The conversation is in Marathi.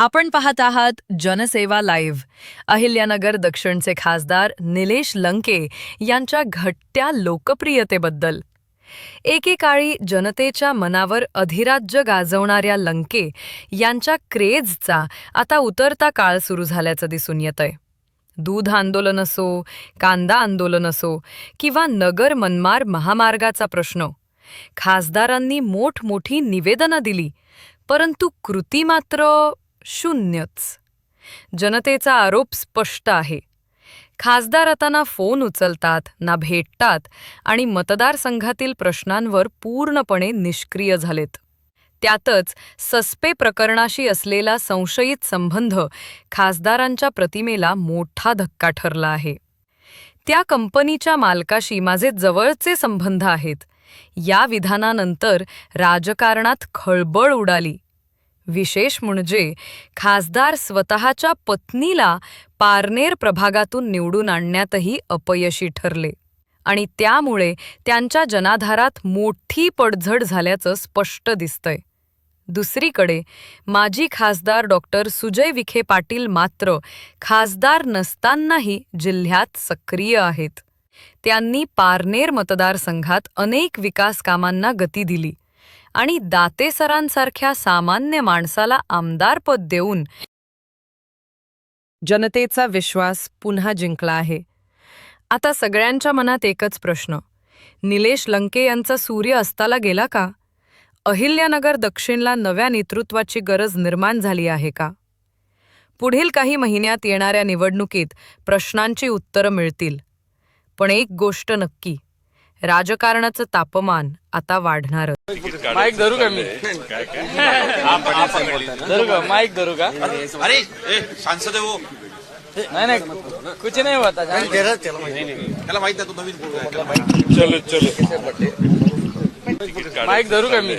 आपण पाहत आहात जनसेवा लाईव्ह. अहिल्यानगर दक्षिणचे खासदार निलेश लंके यांच्या घटत्या लोकप्रियतेबद्दल. एकेकाळी जनतेच्या मनावर अधिराज्य गाजवणाऱ्या लंके यांच्या क्रेझचा आता उतरता काळ सुरू झाल्याचं दिसून येतंय. दूध आंदोलन असो कांदा आंदोलन असो किंवा नगर मनमार महामार्गाचा प्रश्न. खासदारांनी मोठमोठी निवेदनं दिली परंतु कृती मात्र शून्यच. जनतेचा आरोप स्पष्ट आहे. खासदार आता ना फोन उचलतात ना भेटतात आणि मतदारसंघातील प्रश्नांवर पूर्णपणे निष्क्रिय झालेत. त्यातच सस्पे प्रकरणाशी असलेला संशयित संबंध खासदारांच्या प्रतिमेला मोठा धक्का ठरला आहे. त्या कंपनीच्या मालकाशी माझे जवळचे संबंध आहेत. या विधानानंतर राजकारणात खळबळ उडाली. विशेष म्हणजे खासदार स्वतःच्या पत्नीला पारनेर प्रभागातून निवडून आणण्यातही अपयशी ठरले. आणि त्यामुळे त्यांच्या जनाधारात मोठी पडझड झाल्याचं स्पष्ट दिसतंय. दुसरीकडे माजी खासदार डॉक्टर सुजय विखे पाटील मात्र खासदार नसतानाही जिल्ह्यात सक्रिय आहेत. त्यांनी पारनेर मतदारसंघात अनेक विकास कामांना गती दिली. आणि दातेसरांसारख्या सामान्य माणसाला आमदारपद देऊन जनतेचा विश्वास पुन्हा जिंकला आहे. आता सगळ्यांच्या मनात एकच प्रश्न. निलेश लंके यांचा सूर्य अस्ताला गेला का? अहिल्यानगर दक्षिणला नव्या नेतृत्वाची गरज निर्माण झाली आहे का? पुढील काही महिन्यात येणाऱ्या निवडणुकीत प्रश्नांची उत्तरं मिळतील. पण एक गोष्ट नक्की. राजकारणाचं तापमान आता वाढणारच माईक धरू का मी? धरू का? माईक धरू का? अरे ए सांसद आहे वो. नाही नाही कुछ नाही होता त्याला माहीत आहे तू नवीन पोरगा आहे. माईक धरू का मी?